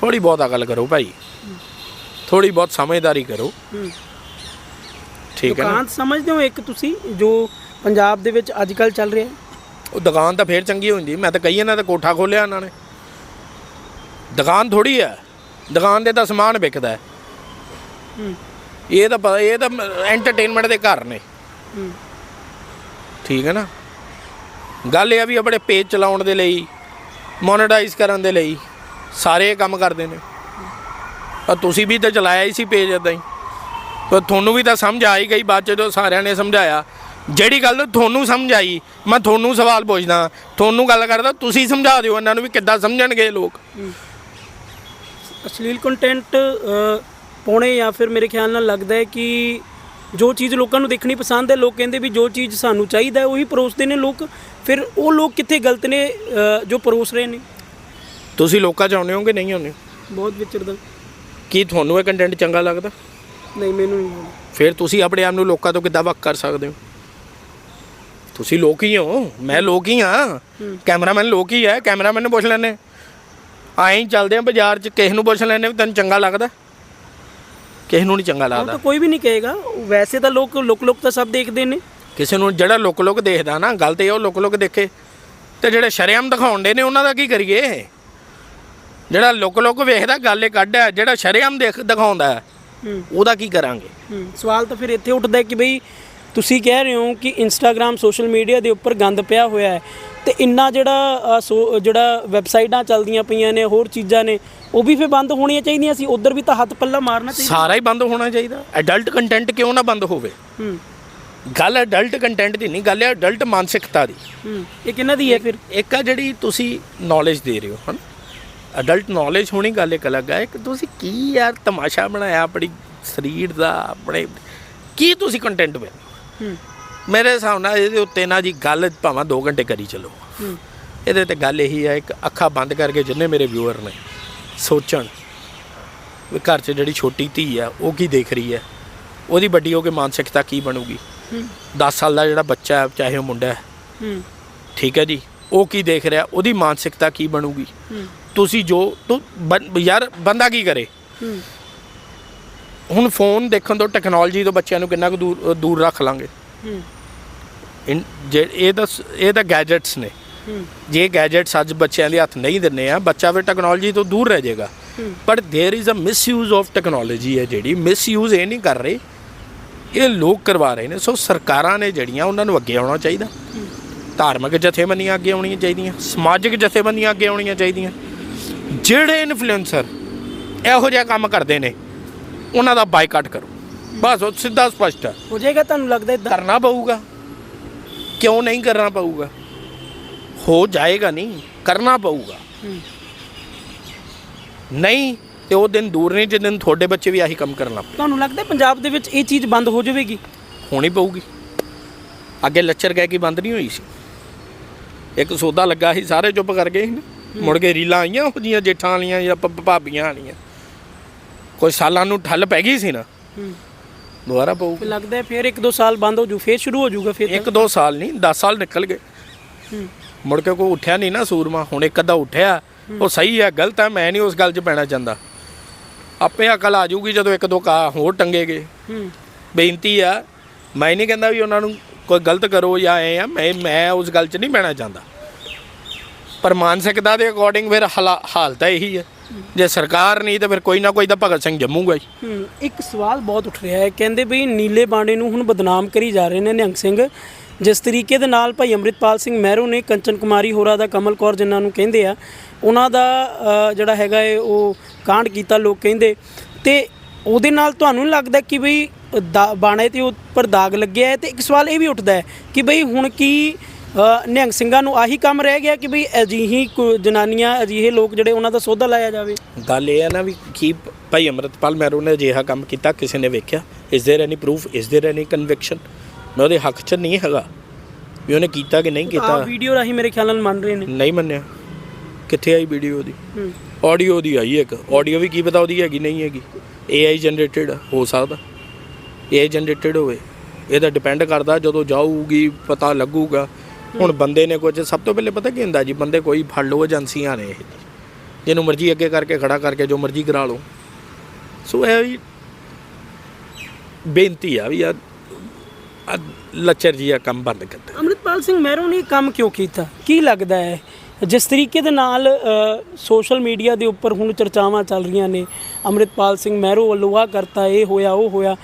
ਥੋੜੀ ਬਹੁਤ ਅਕਲ ਕਰੋ ਭਾਈ। ਥੋੜੀ ਬਹੁਤ ਸਮਝਦਾਰੀ ਕਰੋ। ਠੀਕ ਹੈ ਨਾ? ਸਮਝਦੇ ਹੋ ਇੱਕ ਤੁਸੀਂ, ਜੋ ਪੰਜਾਬ ਦੇ ਵਿੱਚ ਅੱਜ ਕੱਲ ਚੱਲ ਰਿਹਾ? ਉਹ ਦੁਕਾਨ ਤਾਂ ਫੇਰ ਚੰਗੀ ਹੁੰਦੀ ਮੈਂ ਤਾਂ ਕਹੀ ਇਹਨਾਂ ਦਾ ਕੋਠਾ ਖੋਲਿਆ ਇਹਨਾਂ ਨੇ। ਦੁਕਾਨ ਥੋੜੀ ਹੈ ਦੁਕਾਨ ਦੇ ਤਾਂ ਸਮਾਨ ਵਿਕਦਾ ਹੈ। ਹੂੰ। ਇਹ ਤਾਂ ਪਤਾ ਇਹ ਤਾਂ ਐਂਟਰਟੇਨਮੈਂਟ ਦੇ ਘਰ ਨੇ। ਹੂੰ। ਠੀਕ ਹੈ ਨਾ? ਗੱਲ ਇਹ ਆ ਵੀ ਆਪਣੇ ਪੇਜ ਚਲਾਉਣ ਦੇ ਲਈ ਮੋਨੇਟਾਈਜ਼ ਕਰਨ ਦੇ ਲਈ ਸਾਰੇ ਕੰਮ ਕਰਦੇ ਨੇ। ਪਰ ਤੁਸੀਂ ਵੀ ਤਾਂ ਚਲਾਇਆ ਹੀ ਸੀ ਪੇਜ ਇਦਾਂ ਹੀ। ਪਰ ਤੁਹਾਨੂੰ ਵੀ ਤਾਂ ਸਮਝ ਆ ਹੀ ਗਈ ਬਾਅਦ 'ਚ ਜਦੋਂ ਸਾਰਿਆਂ ਨੇ ਸਮਝਾਇਆ ਜਿਹੜੀ ਗੱਲ ਤੁਹਾਨੂੰ ਸਮਝ ਆਈ ਮੈਂ ਤੁਹਾਨੂੰ ਸਵਾਲ ਪੁੱਛਦਾ ਤੁਹਾਨੂੰ ਗੱਲ ਕਰਦਾ ਤੁਸੀਂ ਸਮਝਾ ਦਿਓ ਇਹਨਾਂ ਨੂੰ ਵੀ ਕਿੱਦਾਂ ਸਮਝਣਗੇ ਲੋਕ। ਅਸ਼ਲੀਲ ਕੰਟੈਂਟ ਪਾਉਣੇ ਜਾਂ ਫਿਰ ਮੇਰੇ ਖਿਆਲ ਨਾਲ ਲੱਗਦਾ ਹੈ ਕਿ ਜੋ ਚੀਜ਼ ਲੋਕਾਂ ਨੂੰ ਦੇਖਣੀ ਪਸੰਦ ਹੈ ਲੋਕ ਕਹਿੰਦੇ ਵੀ ਜੋ ਚੀਜ਼ ਸਾਨੂੰ ਚਾਹੀਦਾ ਹੈ ਉਹੀ ਪਰੋਸਦੇ ਨੇ ਲੋਕ। ਫਿਰ ਉਹ ਲੋਕ ਕਿੱਥੇ ਗਲਤ ਨੇ ਜੋ ਪਰੋਸ ਰਹੇ ਨੇ? ਤੁਸੀਂ ਲੋਕਾਂ 'ਚ ਆਉਂਦੇ ਹੋ ਕਿ ਨਹੀਂ ਆਉਂਦੇ ਬਹੁਤ ਵਿਚਰਦਾ ਕੀ ਤੁਹਾਨੂੰ ਇਹ ਕੰਟੈਂਟ ਚੰਗਾ ਲੱਗਦਾ? ਨਹੀਂ ਮੈਨੂੰ ਨਹੀਂ ਫਿਰ ਤੁਸੀਂ ਆਪਣੇ ਆਪ ਨੂੰ ਲੋਕਾਂ ਤੋਂ ਕਿੱਦਾਂ ਵੱਖ ਕਰ ਸਕਦੇ ਹੋ? ਤੁਸੀਂ ਲੋਕ ਹੀ ਹੋ ਮੈਂ ਲੋਕ ਹੀ ਹਾਂ। ਕੈਮਰਾਮੈਨ ਲੋਕ ਹੀ ਹੈ ਕੈਮਰਾਮੈਨ ਨੂੰ ਪੁੱਛ ਲੈਣੇ ਆਏ ਚੱਲਦੇ ਆ ਬਾਜ਼ਾਰ 'ਚ ਕਿਸੇ ਨੂੰ ਪੁੱਛ ਲੈਣੇ ਵੀ ਤੈਨੂੰ ਚੰਗਾ ਲੱਗਦਾ? ਕਿਸੇ ਨੂੰ ਨਹੀਂ ਚੰਗਾ ਉਹ ਲੱਗਦਾ। ਤਾਂ ਕੋਈ ਵੀ ਨਹੀਂ ਕਹੇਗਾ। ਵੈਸੇ ਤਾਂ ਲੋਕ ਲੋਕ ਲੋਕ ਤਾਂ ਸਭ ਦੇਖਦੇ ਨੇ। ਕਿਸੇ ਨੂੰ ਜਿਹੜਾ ਲੁਕ ਲੁਕ ਦੇਖਦਾ ਨਾ ਗੱਲ ਤੇ ਇਹ ਉਹ ਲੁਕ ਲੁਕ ਦੇਖੇ। ਤੇ ਜਿਹੜੇ ਸ਼ਰੇਆਮ ਦਿਖਾਉਂਦੇ ਨੇ ਉਹਨਾਂ ਦਾ ਕੀ ਕਰੀਏ? ਜਿਹੜਾ ਲੁਕ ਲੁਕ ਵੇਖਦਾ ਗੱਲ ਇਹ ਕੱਢ ਹੈ ਜਿਹੜਾ ਸ਼ਰੇਆਮ ਦੇਖ ਦਿਖਾਉਂਦਾ ਹੈ, ਹੂੰ। ਉਹਦਾ ਕੀ ਕਰਾਂਗੇ? ਹੂੰ। ਸਵਾਲ ਤਾਂ ਫਿਰ ਇੱਥੇ ਉੱਠਦਾ ਹੈ ਕਿ ਬਈ ਤੁਸੀਂ ਕਹਿ ਰਹੇ ਹੋ ਕਿ ਇੰਸਟਾਗ੍ਰam ਸੋਸ਼ਲ ਮੀਡੀਆ ਦੇ ਉੱਪਰ ਗੰਦ ਪਿਆ ਹੋਇਆ ਹੈ ਤੇ ਇੰਨਾ ਜਿਹੜਾ ਜਿਹੜਾ ਵੈਬਸਾਈਟਾਂ ਚੱਲਦੀਆਂ ਪਈਆਂ ਨੇ ਹੋਰ ਚੀਜ਼ਾਂ ਨੇ ਉਹ ਵੀ ਫਿਰ ਬੰਦ ਹੋਣੀਆਂ ਚਾਹੀਦੀਆਂ ਸੀ? ਉਧਰ ਵੀ ਤਾਂ ਹੱਥ ਪੱਲਾ ਮਾਰਨਾ ਚਾਹੀਦਾ। ਸਾਰਾ ਹੀ ਬੰਦ ਹੋਣਾ ਚਾਹੀਦਾ। ਐਡਲਟ ਕੰਟੈਂਟ ਕਿਉਂ ਨਾ ਬੰਦ ਹੋਵੇ? ਹੂੰ। ਗੱਲ ਐਡਲਟ ਕੰਟੈਂਟ ਦੀ ਨਹੀਂ ਗੱਲ ਹੈ ਐਡਲਟ ਮਾਨਸਿਕਤਾ ਦੀ। ਹੂੰ। ਇਹ ਕਿਹਨਾਂ ਦੀ ਹੈ ਫਿਰ? ਇੱਕ ਆ ਜਿਹੜੀ ਤੁਸੀਂ ਨੌਲੇਜ ਦੇ ਰਹੇ ਹੋ ਹਨ? ਐਡਲਟ ਨੌਲੇਜ ਹੋਣੀ ਗੱਲ ਇੱਕ ਅਲੱਗ ਹੈ ਕਿ ਤੁਸੀਂ ਕੀ ਯਾਰ ਤਮਾਸ਼ਾ ਬਣਾਇਆ ਆਪਣੀ ਸਰੀਰ ਦਾ ਆਪਣੇ ਕੀ ਤੁਸੀਂ ਕੰਟੈਂਟ ਬਣਾ ਹੂੰ ਮੇਰੇ ਹਿਸਾਬ ਨਾਲ ਇਹਦੇ ਉੱਤੇ ਨਾ ਜੀ ਗੱਲ ਭਾਵੇਂ 2 ਘੰਟੇ ਕਰੀ ਚੱਲੋ। ਇਹਦੇ ਤੇ ਗੱਲ ਇਹੀ ਹੈ ਇੱਕ ਅੱਖਾਂ ਬੰਦ ਕਰਕੇ ਜਿੰਨੇ ਮੇਰੇ ਵਿਊਅਰ ਨੇ ਸੋਚਣ ਵੀ ਘਰ 'ਚ ਜਿਹੜੀ ਛੋਟੀ ਧੀ ਆ ਉਹ ਕੀ ਦੇਖ ਰਹੀ ਹੈ? ਉਹਦੀ ਵੱਡੀ ਹੋ ਕੇ ਮਾਨਸਿਕਤਾ ਕੀ ਬਣੂਗੀ? ਹੂੰ। 10 ਸਾਲ ਦਾ ਜਿਹੜਾ ਬੱਚਾ ਹੈ ਚਾਹੇ ਉਹ ਮੁੰਡਾ ਹੈ। ਠੀਕ ਹੈ ਜੀ? ਉਹ ਕੀ ਦੇਖ ਰਿਹਾ? ਉਹਦੀ ਮਾਨਸਿਕਤਾ ਕੀ ਬਣੂਗੀ? ਤੁਸੀਂ ਜੋ ਤੂੰ ਯਾਰ ਬੰਦਾ ਕੀ ਕਰੇ? ਹੁਣ ਫੋਨ ਦੇਖਣ ਤੋਂ ਟੈਕਨੋਲੋਜੀ ਤੋਂ ਬੱਚਿਆਂ ਨੂੰ ਕਿੰਨਾ ਕੁ ਦੂਰ ਦੂਰ ਰੱਖ ਲਾਂਗੇ ਹੂੰ ਇਨ- ਜੇ ਇਹ ਤਾਂ ਸ- ਇਹ ਤਾਂ ਗੈਜਟਸ ਨੇ ਹੂੰ ਜੇ ਗੈਜਟਸ ਅੱਜ ਬੱਚਿਆਂ ਦੇ ਹੱਥ ਨਹੀਂ ਦਿੰਨੇ ਆ ਬੱਚਾ ਫਿਰ ਟੈਕਨੋਲੋਜੀ ਤੋਂ ਦੂਰ ਰਹਿ ਜਾਏਗਾ ਹੂੰ। But there is a misuse of technology ਹੈ ਜਿਹੜੀ ਮਿਸਯੂਜ਼ ਇਹ ਨਹੀਂ ਕਰ ਰਹੇ ਇਹ ਲੋਕ ਕਰਵਾ ਰਹੇ ਨੇ ਸੋ ਸਰਕਾਰਾਂ ਨੇ ਜਿਹੜੀਆਂ ਉਹਨਾਂ ਨੂੰ ਅੱਗੇ ਆਉਣਾ ਚਾਹੀਦਾ ਧਾਰਮਿਕ ਜਥੇਬੰਦੀਆਂ ਅੱਗੇ ਆਉਣੀਆਂ ਚਾਹੀਦੀਆਂ ਸਮਾਜਿਕ ਜਥੇਬੰਦੀਆਂ ਅੱਗੇ ਆਉਣੀਆਂ ਚਾਹੀਦੀਆਂ ਜਿਹੜੇ ਇਨਫਲੂਐਂਸਰ ਇਹੋ ਜਿਹਾ ਕੰਮ ਕਰਦੇ ਨੇ ਉਹਨਾਂ ਦਾ ਬਾਈਕਾਟ ਕਰੋ। ਬਸ ਉਹ ਸਿੱਧਾ ਸਪਸ਼ਟ ਹੈ। ਹੋ ਜਾਏਗਾ ਤੁਹਾਨੂੰ ਲੱਗਦਾ ਇਦਾਂ? ਕਰਨਾ ਪਊਗਾ। ਕਿਉਂ ਨਹੀਂ ਕਰਨਾ ਪਊਗਾ? ਹੋ ਜਾਏਗਾ ਨਹੀਂ ਕਰਨਾ ਪਊਗਾ। ਨਹੀਂ ਤੇ ਉਹ ਦਿਨ ਦੂਰ ਨਹੀਂ ਜਿਸ ਦਿਨ ਤੁਹਾਡੇ ਬੱਚੇ ਵੀ ਆਹੀ ਕੰਮ ਕਰਨ ਲੱਗ ਤੁਹਾਨੂੰ ਲੱਗਦਾ ਪੰਜਾਬ ਦੇ ਵਿੱਚ ਇਹ ਚੀਜ਼ ਬੰਦ ਹੋ ਜਾਵੇਗੀ? ਹੋਣੀ ਪਊਗੀ। ਅੱਗੇ ਲੱਚਰ ਕਹਿ ਕੇ ਬੰਦ ਨਹੀਂ ਹੋਈ ਸੀ। ਇੱਕ ਸੌਦਾ ਲੱਗਾ ਸੀ ਸਾਰੇ ਚੁੱਪ ਕਰ ਗਏ। ਮੁੜ ਕੇ ਰੀਲਾਂ ਆਈਆਂ ਉਹ ਜੀਆਂ ਜੇਠਾਂ ਵਾਲੀਆਂ ਜਾਂ ਭਾਬੀਆਂ ਵਾਲੀਆਂ। ਕੋਈ ਸਾਲਾਂ ਨੂੰ ਠੱਲ ਪੈ ਗਈ ਸੀ ਨਾ ਹੂੰ। ਦੁਬਾਰਾ ਪਊ। ਲੱਗਦਾ ਹੈ ਫਿਰ 1-2 ਸਾਲ ਬੰਦ ਹੋ ਜੂ ਫਿਰ ਸ਼ੁਰੂ ਹੋ ਜਾਊਗਾ ਫਿਰ ਇੱਕ ਦੋ ਸਾਲ ਨਹੀਂ 10 ਸਾਲ ਨਿਕਲ ਗਏ। ਹੂੰ। ਮੁੜ ਕੇ ਕੋਈ ਉੱਠਿਆ ਨਹੀਂ ਨਾ ਸੂਰਮਾ ਹੁਣ ਇੱਕ ਅੱਧਾ ਉੱਠਿਆ। ਉਹ ਸਹੀ ਹੈ ਗਲਤ ਹੈ ਮੈਂ ਨਹੀਂ ਉਸ ਗੱਲ 'ਚ ਪੈਣਾ ਚਾਹੁੰਦਾ। ਆਪੇ ਅਕਲ ਆ ਜਾਊਗੀ ਜਦੋਂ ਇੱਕ ਦੋ ਕਾ ਹੋਰ ਟੰਗੇਗੇ। ਹੂੰ। ਬੇਨਤੀ ਆ ਮੈਂ ਨਹੀਂ ਕਹਿੰਦਾ ਵੀ ਉਹਨਾਂ ਨੂੰ ਕੋਈ ਗਲਤ ਕਰੋ ਜਾਂ ਐ ਆ ਮੈਂ ਮੈਂ ਉਸ ਗੱਲ 'ਚ ਨਹੀਂ ਪੈਣਾ ਚਾਹੁੰਦਾ। ਪਰ ਮਾਨਸਿਕਤਾ ਦੇ ਅਕੋਰਡਿੰਗ ਫਿਰ ਹਾਲਾ- ਹਾਲ ਤਾਂ ਇਹੀ ਹੈ ਜੇ ਸਰਕਾਰ ਨਹੀਂ ਤਾਂ ਫਿਰ ਕੋਈ ਨਾ ਕੋਈ ਤਾਂ ਭਗਤ ਸਿੰਘ ਜੰਮੂਗਾ ਹੀ ਹੂੰ ਇੱਕ ਸਵਾਲ ਬਹੁਤ ਉੱਠ ਰਿਹਾ ਹੈ। ਕਹਿੰਦੇ ਵੀ ਨੀਲੇ ਬਾਣੇ ਨੂੰ ਹੁਣ ਬਦਨਾਮ ਕਰੀ ਜਾ ਰਹੇ ਨੇ ਨਿਹੰਗ ਸਿੰਘ। ਜਿਸ ਤਰੀਕੇ ਦੇ ਨਾਲ ਭਾਈ ਅੰਮ੍ਰਿਤਪਾਲ ਸਿੰਘ ਮਹਿਰੋ ਨੇ ਕੰਚਨ ਕੁਮਾਰੀ ਹੋਰਾ ਦਾ ਕਮਲ ਕੌਰ ਜਿਨ੍ਹਾਂ ਨੂੰ ਕਹਿੰਦੇ ਆ ਉਹਨਾਂ ਦਾ ਅ, ਜਿਹੜਾ ਹੈਗਾ ਹੈ ਉਹ ਕਾਂਡ ਕੀਤਾ ਲੋਕ ਕਹਿੰਦੇ। ਤੇ ਉਹਦੇ ਨਾਲ ਤੁਹਾਨੂੰ ਨਹੀਂ ਲੱਗਦਾ ਕਿ ਬਈ ਦਾ- ਬਾਣੇ ਤੇ ਉੱਪਰ ਦਾਗ ਲੱਗਿਆ ਹੈ? ਤੇ ਇੱਕ ਸਵਾਲ ਇਹ ਵੀ ਉੱਠਦਾ ਹੈ ਕਿ ਬਈ ਹੁਣ ਕੀ ਨਿਹੰਗ ਸਿੰਘਾਂ ਨੂੰ ਆਹੀ ਕੰਮ ਰਹਿ ਗਿਆ ਕਿ ਬਈ ਅਜਿਹੀ ਜਨਾਨੀਆਂ ਅਜਿਹੇ ਲੋਕ ਜਿਹੜੇ ਉਹਨਾਂ ਦਾ ਸੌਦਾ ਲਾਇਆ ਜਾਵੇ। ਗੱਲ ਇਹ ਹੈ ਨਾ ਵੀ ਕੀ ਭਾਈ ਅੰਮ੍ਰਿਤਪਾਲ ਮੈਰੂ ਨੇ ਅਜਿਹਾ ਕੰਮ ਕੀਤਾ ਕਿਸੇ ਨੇ ਵੇਖਿਆ? ਇਸ ਦੇਰ ਐਨੀ ਪ੍ਰੂਫ ਇਸ ਦੇਰ ਐਨੀ ਕਨਵਿਕਸ਼ਨ ਮੈਂ ਉਹਦੇ ਹੱਕ 'ਚ ਨਹੀਂ ਹੈਗਾ। ਵੀ ਉਹਨੇ ਕੀਤਾ ਕਿ ਨਹੀਂ ਆ ਕੀਤਾ ਵੀਡੀਓ ਰਾਹੀਂ ਮੇਰੇ ਖਿਆਲ ਨਾਲ ਮੰਨ ਰਹੇ ਨੇ। ਨਹੀਂ ਮੰਨਿਆ। ਕਿੱਥੇ ਆਈ ਵੀਡੀਓ ਉਹਦੀ? ਹੂੰ। ਆਡੀਓ ਦੀ ਆਈ ਇੱਕ। ਆਡੀਓ ਵੀ ਕੀ ਪਤਾ ਉਹਦੀ ਹੈਗੀ ਨਹੀਂ ਹੈਗੀ। AI ਜਨਰੇਟਡ ਹੋ ਸਕਦਾ। AI ਜਨਰੇਟਡ ਹੋਵੇ। ਇਹਦਾ ਡਿਪੈਂਡ ਕਰਦਾ ਜਦੋਂ ਜਾਊਗੀ ਪਤਾ ਲੱਗੂਗਾ। ਹੁਣ ਬੰਦੇ ਨੇ ਕੁਝ, ਸਭ ਤੋਂ ਪਹਿਲੇ ਪਤਾ ਕੀ ਹੁੰਦਾ ਜੀ, ਬੰਦੇ ਕੋਈ ਫੜ ਲਓ, ਏਜੰਸੀਆਂ ਨੇ ਇਹ। ਜਿਹਨੂੰ ਮਰਜ਼ੀ ਅੱਗੇ ਕਰਕੇ ਖੜਾ ਕਰਕੇ ਜੋ ਮਰਜ਼ੀ ਕਰਾ ਲਓ। ਸੋ ਇਹ ਵੀ ਬੇਨਤੀ ਆ ਵੀ ਯਾਰ ਲੱਚਰ ਜੀ ਆ ਕੰਮ ਬੰਦ ਕਰ ਦਿਓ। ਅੰਮ੍ਰਿਤਪਾਲ ਸਿੰਘ ਮਹਿਰੋ ਨੇ ਕੰਮ ਕਿਉਂ ਕੀਤਾ? ਕੀ ਲੱਗਦਾ ਹੈ? ਜਿਸ ਤਰੀਕੇ ਦੇ ਨਾਲ ਸੋਸ਼ਲ ਮੀਡੀਆ ਦੇ ਉੱਪਰ ਹੁਣ ਚਰਚਾਵਾਂ ਚੱਲ ਰਹੀਆਂ ਨੇ, ਅੰਮ੍ਰਿਤਪਾਲ ਸਿੰਘ ਮਹਿਰੋ ਵੱਲੋਂ ਆਹ ਕਰਤਾ, ਇਹ ਹੋਇਆ, ਉਹ ਹੋਇਆ।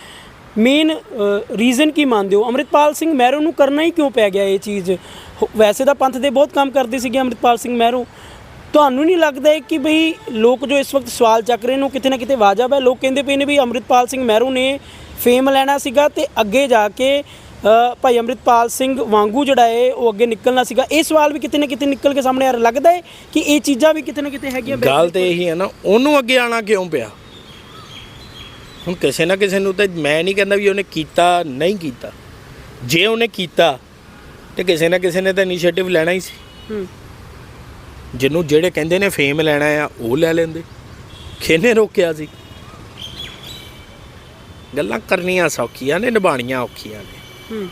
ਮੇਨ ਰੀਜ਼ਨ ਕੀ ਮੰਨਦੇ ਹੋ? ਅੰਮ੍ਰਿਤਪਾਲ ਸਿੰਘ ਮਹਿਰੋ ਨੂੰ ਕਰਨਾ ਹੀ ਕਿਉਂ ਪੈ ਗਿਆ ਇਹ ਚੀਜ਼? ਵੈਸੇ ਤਾਂ ਪੰਥ ਦੇ ਬਹੁਤ ਕੰਮ ਕਰਦੇ ਸੀਗੇ ਅੰਮ੍ਰਿਤਪਾਲ ਸਿੰਘ ਮਹਿਰੋ। ਤੁਹਾਨੂੰ ਨਹੀਂ ਲੱਗਦਾ ਕਿ ਬਈ ਲੋਕ ਜੋ ਇਸ ਵਕਤ ਸਵਾਲ ਚੱਕ ਰਹੇ ਨੇ ਉਹ ਕਿਤੇ ਨਾ ਕਿਤੇ ਵਾਜਬ ਹੈ? ਲੋਕ ਕਹਿੰਦੇ ਪਏ ਨੇ ਵੀ ਅੰਮ੍ਰਿਤਪਾਲ ਸਿੰਘ ਮਹਿਰੋ ਨੇ ਫੇਮ ਲੈਣਾ ਸੀਗਾ ਤੇ ਅੱਗੇ ਜਾ ਕੇ ਭਾਈ ਅੰਮ੍ਰਿਤਪਾਲ ਸਿੰਘ ਵਾਂਗੂ ਜਿਹੜਾ ਹੈ ਉਹ ਅੱਗੇ ਨਿਕਲਣਾ ਸੀਗਾ। ਇਹ ਸਵਾਲ ਵੀ ਕਿਤੇ ਨਾ ਕਿਤੇ ਨਿਕਲ ਕੇ ਸਾਹਮਣੇ ਆ ਰਿਹਾ। ਲੱਗਦਾ ਹੈ ਕਿ ਇਹ ਚੀਜ਼ਾਂ ਵੀ ਕਿਤੇ ਨਾ ਕਿਤੇ ਹੈਗੀਆਂ ਗੱਲ ਤੇ ਇਹੀ ਹੈ ਨਾ ਉਹਨੂੰ ਅੱਗੇ ਆਣਾ ਕਿਉਂ ਪਿਆ? ਹੁਣ ਕਿਸੇ ਨਾ ਕਿਸੇ ਨੂੰ ਤਾਂ ਮੈਂ ਨਹੀਂ ਕਹਿੰਦਾ ਵੀ ਉਹਨੇ ਕੀਤਾ ਨਹੀਂ ਕੀਤਾ। ਜੇ ਉਹਨੇ ਕੀਤਾ ਤੇ ਕਿਸੇ ਨਾ ਕਿਸੇ ਨੇ ਤਾਂ ਇਨੀਸ਼ੀਏਟਿਵ ਲੈਣਾ ਹੀ ਸੀ। ਹੂੰ। ਜਿਹਨੂੰ ਜਿਹੜੇ ਕਹਿੰਦੇ ਨੇ ਫੇਮ ਲੈਣਾ ਆ ਉਹ ਲੈ ਲੈਂਦੇ। ਕਿਹਨੇ ਰੋਕਿਆ ਸੀ? ਗੱਲਾਂ ਕਰਨੀਆਂ ਸੌਖੀਆਂ ਨੇ ਨਿਭਾਣੀਆਂ ਔਖੀਆਂ ਨੇ। ਹੂੰ।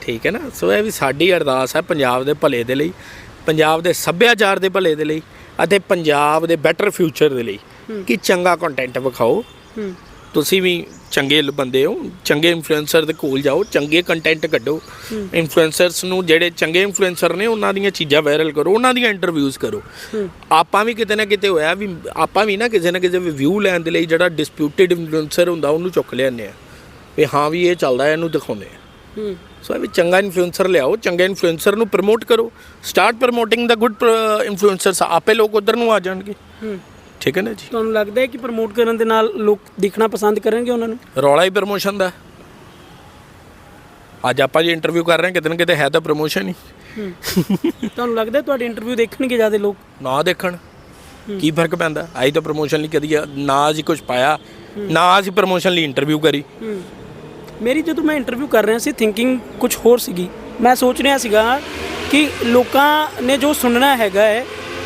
ਠੀਕ ਹੈ ਨਾ? ਸੋ ਇਹ ਵੀ ਸਾਡੀ ਅਰਦਾਸ ਹੈ ਪੰਜਾਬ ਦੇ ਭਲੇ ਦੇ ਲਈ ਪੰਜਾਬ ਦੇ ਸੱਭਿਆਚਾਰ ਦੇ ਭਲੇ ਦੇ ਲਈ ਅਤੇ ਪੰਜਾਬ ਦੇ ਬੈਟਰ ਫਿਊਚਰ ਦੇ ਲਈ। ਕਿ ਚੰਗਾ ਕੰਟੈਂਟ ਵਿਖਾਓ। ਹੂੰ। ਤੁਸੀਂ ਵੀ ਚੰਗੇ ਬੰਦੇ ਹੋ ਚੰਗੇ ਇਨਫਲੂਐਂਸਰ ਦੇ ਕੋਲ ਜਾਓ ਚੰਗੇ ਕੰਟੈਂਟ ਕੱਢੋ। ਇਨਫਲੂਐਂਸਰਸ ਨੂੰ ਜਿਹੜੇ ਚੰਗੇ ਇਨਫਲੂਐਂਸਰ ਨੇ ਉਹਨਾਂ ਦੀਆਂ ਚੀਜ਼ਾਂ ਵਾਇਰਲ ਕਰੋ ਉਹਨਾਂ ਦੀਆਂ ਇੰਟਰਵਿਊਜ਼ ਕਰੋ। ਆਪਾਂ ਵੀ ਕਿਤੇ ਨਾ ਕਿਤੇ ਹੋਇਆ ਵੀ ਆਪਾਂ ਵੀ ਨਾ ਕਿਸੇ ਨਾ ਕਿਸੇ ਵਿਊ ਲੈਣ ਦੇ ਲਈ ਜਿਹੜਾ ਡਿਸਪਿਊਟਡ ਇਨਫਲੂਐਂਸਰ ਹੁੰਦਾ ਉਹਨੂੰ ਚੁੱਕ ਲਿਆਉਂਦੇ ਆ ਵੀ ਹਾਂ ਵੀ ਇਹ ਚੱਲਦਾ ਇਹਨੂੰ ਦਿਖਾਉਂਦੇ ਆ ਸੋ ਇਹ ਵੀ ਚੰਗਾ ਇਨਫਲੂਐਂਸਰ ਲਿਆਓ ਚੰਗੇ ਇਨਫਲੂਐਂਸਰ ਨੂੰ ਪ੍ਰਮੋਟ ਕਰੋ। ਸਟਾਰਟ ਪ੍ਰਮੋਟਿੰਗ ਦਾ ਗੁੱਡ ਇਨਫਲੂਐਂਸਰਸ ਆਪੇ ਲੋਕ ਉਧਰ ਨੂੰ ਆ ਜਾਣਗੇ। ਠੀਕ ਹੈ ਨਾ ਜੀ? ਤੁਹਾਨੂੰ ਲੱਗਦਾ ਹੈ ਕਿ ਪ੍ਰਮੋਟ ਕਰਨ ਦੇ ਨਾਲ ਲੋਕ ਦੇਖਣਾ ਪਸੰਦ ਕਰਨਗੇ ਉਹਨਾਂ ਨੂੰ? ਰੌਲਾ ਹੀ ਪ੍ਰਮੋਸ਼ਨ ਦਾ ਅੱਜ ਆਪਾਂ ਜੀ ਇੰਟਰਵਿਊ ਕਰ ਰਹੇ ਹਾਂ ਕਿਤੇ ਨਾ ਕਿਤੇ ਹੈ ਤਾਂ ਪ੍ਰਮੋਸ਼ਨ ਹੀ। ਤੁਹਾਨੂੰ ਲੱਗਦਾ ਹੈ ਤੁਹਾਡੇ ਇੰਟਰਵਿਊ ਦੇਖਣਗੇ ਜ਼ਿਆਦਾ ਲੋਕ? ਨਾ ਦੇਖਣ। ਕੀ ਫ਼ਰਕ ਪੈਂਦਾ? ਆਈ ਤਾਂ ਪ੍ਰਮੋਸ਼ਨ ਲਈ ਕਦੀ ਨਾ ਅਸੀਂ ਕੁਝ ਪਾਇਆ ਨਾ ਅਸੀਂ ਪ੍ਰਮੋਸ਼ਨ ਲਈ ਇੰਟਰਵਿਊ ਕਰੀ। ਮੇਰੀ ਜਦੋਂ ਮੈਂ ਇੰਟਰਵਿਊ ਕਰ ਰਿਹਾ ਸੀ ਥਿੰਕਿੰਗ ਕੁਝ ਹੋਰ ਸੀਗੀ। ਮੈਂ ਸੋਚ ਰਿਹਾ ਸੀਗਾ ਕਿ ਲੋਕਾਂ ਨੇ ਜੋ ਸੁਣਨਾ ਹੈਗਾ ਹੈ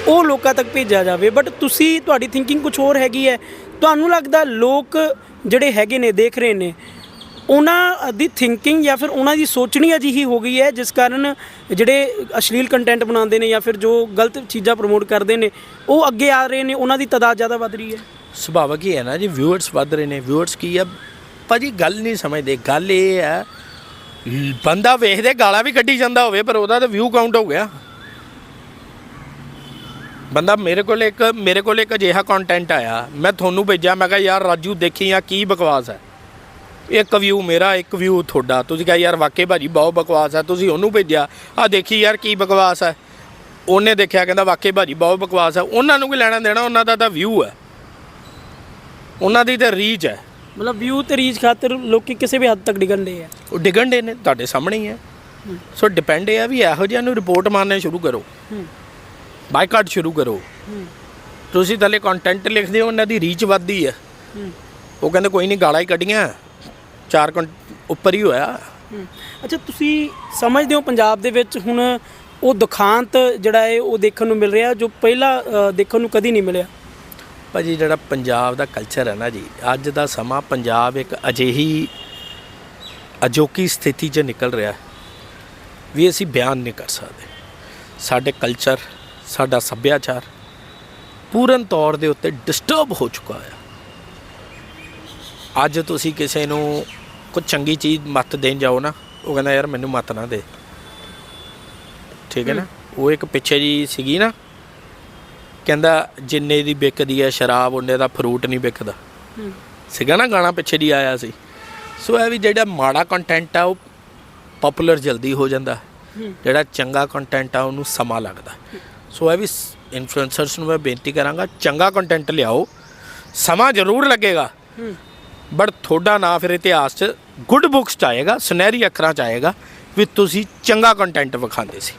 ਉਹ ਲੋਕਾਂ ਤੱਕ ਭੇਜਿਆ ਜਾਵੇ ਬਟ ਤੁਸੀਂ, ਤੁਹਾਡੀ ਥਿੰਕਿੰਗ ਕੁਝ ਹੋਰ ਹੈਗੀ ਹੈ। ਤੁਹਾਨੂੰ ਲੱਗਦਾ ਲੋਕ ਜਿਹੜੇ ਹੈਗੇ ਨੇ, ਦੇਖ ਰਹੇ ਨੇ, ਉਹਨਾਂ ਦੀ ਥਿੰਕਿੰਗ ਜਾਂ ਫਿਰ ਉਹਨਾਂ ਦੀ ਸੋਚਣੀ ਅਜਿਹੀ ਹੋ ਗਈ ਹੈ, ਜਿਸ ਕਾਰਨ ਜਿਹੜੇ ਅਸ਼ਲੀਲ ਕੰਟੈਂਟ ਬਣਾਉਂਦੇ ਨੇ ਜਾਂ ਫਿਰ ਜੋ ਗਲਤ ਚੀਜ਼ਾਂ ਪ੍ਰਮੋਟ ਕਰਦੇ ਨੇ, ਉਹ ਅੱਗੇ ਆ ਰਹੇ ਨੇ, ਉਹਨਾਂ ਦੀ ਤਾਦਾਦ ਜ਼ਿਆਦਾ ਵੱਧ ਰਹੀ ਹੈ। ਸੁਭਾਵਕ ਹੀ ਹੈ ਨਾ ਜੀ ਵਿਊਅਰਸ ਵੱਧ ਰਹੇ ਨੇ। ਵਿਊਅਰਸ ਕੀ ਆ, ਭਾਜੀ ਗੱਲ ਨਹੀਂ ਸਮਝਦੇ। ਗੱਲ ਇਹ ਹੈ, ਬੰਦਾ ਵੇਖਦੇ, ਗਾਲਾਂ ਵੀ ਕੱਢੀ ਜਾਂਦਾ ਹੋਵੇ, ਪਰ ਉਹਦਾ ਤਾਂ ਵਿਊ ਕਾਊਂਟ ਹੋ ਗਿਆ। ਬੰਦਾ ਮੇਰੇ ਕੋਲ ਇੱਕ ਮੇਰੇ ਕੋਲ ਇੱਕ ਅਜਿਹਾ ਕੰਟੈਂਟ ਆਇਆ ਮੈਂ ਤੁਹਾਨੂੰ ਭੇਜਿਆ ਮੈਂ ਕਿਹਾ ਯਾਰ ਰਾਜੂ ਦੇਖੀ ਆ ਕੀ ਬਕਵਾਸ ਹੈ? ਇੱਕ ਵਿਊ ਮੇਰਾ ਇੱਕ ਵਿਊ ਤੁਹਾਡਾ। ਤੁਸੀਂ ਕਹਾ ਯਾਰ ਵਾਕਈ ਭਾਜੀ ਬਹੁਤ ਬਕਵਾਸ ਹੈ। ਤੁਸੀਂ ਉਹਨੂੰ ਭੇਜਿਆ ਆ ਦੇਖੀ ਯਾਰ ਕੀ ਬਕਵਾਸ ਹੈ? ਉਹਨੇ ਦੇਖਿਆ ਕਹਿੰਦਾ ਵਾਕਈ ਭਾਜੀ ਬਹੁਤ ਬਕਵਾਸ ਹੈ। ਉਹਨਾਂ ਨੂੰ ਕੀ ਲੈਣਾ ਦੇਣਾ ਉਹਨਾਂ ਦਾ ਤਾਂ ਵਿਊ ਹੈ। ਉਹਨਾਂ ਦੀ ਤਾਂ ਰੀਚ ਹੈ। ਮਤਲਬ ਵਿਊ ਤੇ ਰੀਚ ਖਾਤਰ ਲੋਕੀ ਕਿਸੇ ਵੀ ਹੱਦ ਤੱਕ ਡਿਗਣ ਦੇ ਆ। ਉਹ ਡਿੱਗਣ ਦੇ ਨੇ ਤੁਹਾਡੇ ਸਾਹਮਣੇ ਹੀ ਹੈ। ਸੋ ਡਿਪੈਂਡ ਆ ਵੀ ਇਹੋ ਜਿਹਾ ਨੂੰ ਰਿਪੋਰਟ ਮਾਰਨੇ ਸ਼ੁਰੂ ਕਰੋ। ਹੂੰ। ਬਾਈਕਾਟ ਸ਼ੁਰੂ ਕਰੋ। ਤੁਸੀਂ ਥੱਲੇ ਕੰਟੈਂਟ ਲਿਖਦੇ ਹੋ ਉਹਨਾਂ ਦੀ ਰੀਚ ਵੱਧਦੀ ਹੈ। ਉਹ ਕਹਿੰਦੇ ਕੋਈ ਨਹੀਂ ਗਾਲਾਂ ਹੀ ਕੱਢੀਆਂ। ਚਾਰ ਉੱਪਰ ਹੀ ਹੋਇਆ। ਅੱਛਾ ਤੁਸੀਂ ਸਮਝਦੇ ਹੋ ਪੰਜਾਬ ਦੇ ਵਿੱਚ ਹੁਣ ਉਹ ਦੁਖਾਂਤ ਜਿਹੜਾ ਹੈ ਉਹ ਦੇਖਣ ਨੂੰ ਮਿਲ ਰਿਹਾ ਜੋ ਪਹਿਲਾਂ ਦੇਖਣ ਨੂੰ ਕਦੀ ਨਹੀਂ ਮਿਲਿਆ? ਭਾਜੀ ਜਿਹੜਾ ਪੰਜਾਬ ਦਾ ਕਲਚਰ ਹੈ ਨਾ ਜੀ ਅੱਜ ਦਾ ਸਮਾਂ ਪੰਜਾਬ ਇੱਕ ਅਜਿਹੀ ਅਜੋਕੀ ਸਥਿਤੀ 'ਚ ਨਿਕਲ ਰਿਹਾ। ਵੀ ਅਸੀਂ ਬਿਆਨ ਨਹੀਂ ਕਰ ਸਕਦੇ। ਸਾਡੇ ਕਲਚਰ ਸਾਡਾ ਸੱਭਿਆਚਾਰ ਪੂਰਨ ਤੌਰ ਦੇ ਉੱਤੇ ਡਿਸਟਰਬ ਹੋ ਚੁੱਕਾ ਹੈ ਅੱਜ ਤੁਸੀਂ ਕਿਸੇ ਨੂੰ ਕੋਈ ਚੰਗੀ ਚੀਜ਼ ਮੱਤ ਦੇਣ ਜਾਓ ਨਾ ਉਹ ਕਹਿੰਦਾ ਯਾਰ ਮੈਨੂੰ ਮੱਤ ਨਾ ਦੇ। ਠੀਕ ਹੈ ਨਾ? ਉਹ ਇੱਕ ਪਿੱਛੇ ਜੀ ਸੀਗੀ ਨਾ ਕਹਿੰਦਾ ਜਿੰਨੇ ਦੀ ਵਿਕਦੀ ਹੈ ਸ਼ਰਾਬ ਉਹਨੇ ਦਾ ਫਰੂਟ ਨਹੀਂ ਵਿਕਦਾ। ਸੀਗਾ ਨਾ ਗਾਣਾ ਪਿੱਛੇ ਦੀ ਆਇਆ ਸੀ। ਸੋ ਇਹ ਵੀ ਜਿਹੜਾ ਮਾੜਾ ਕੰਟੈਂਟ ਆ ਉਹ ਪਪੂਲਰ ਜਲਦੀ ਹੋ ਜਾਂਦਾ। ਜਿਹੜਾ ਚੰਗਾ ਕੰਟੈਂਟ ਆ ਉਹਨੂੰ ਸਮਾਂ ਲੱਗਦਾ। ਸੋ ਇਹ ਵੀ ਇਨਫਲੂਐਂਸਰਸ ਨੂੰ ਮੈਂ ਬੇਨਤੀ ਕਰਾਂਗਾ ਚੰਗਾ ਕੰਟੈਂਟ ਲਿਆਓ। ਸਮਾਂ ਜ਼ਰੂਰ ਲੱਗੇਗਾ। ਬਟ ਤੁਹਾਡਾ ਨਾਂ ਫਿਰ ਇਤਿਹਾਸ 'ਚ ਗੁੱਡ ਬੁੱਕਸ 'ਚ ਆਏਗਾ ਸੁਨਹਿਰੀ ਅੱਖਰਾਂ 'ਚ ਆਏਗਾ ਵੀ ਤੁਸੀਂ ਚੰਗਾ ਕੰਟੈਂਟ ਵਿਖਾਉਂਦੇ ਸੀ।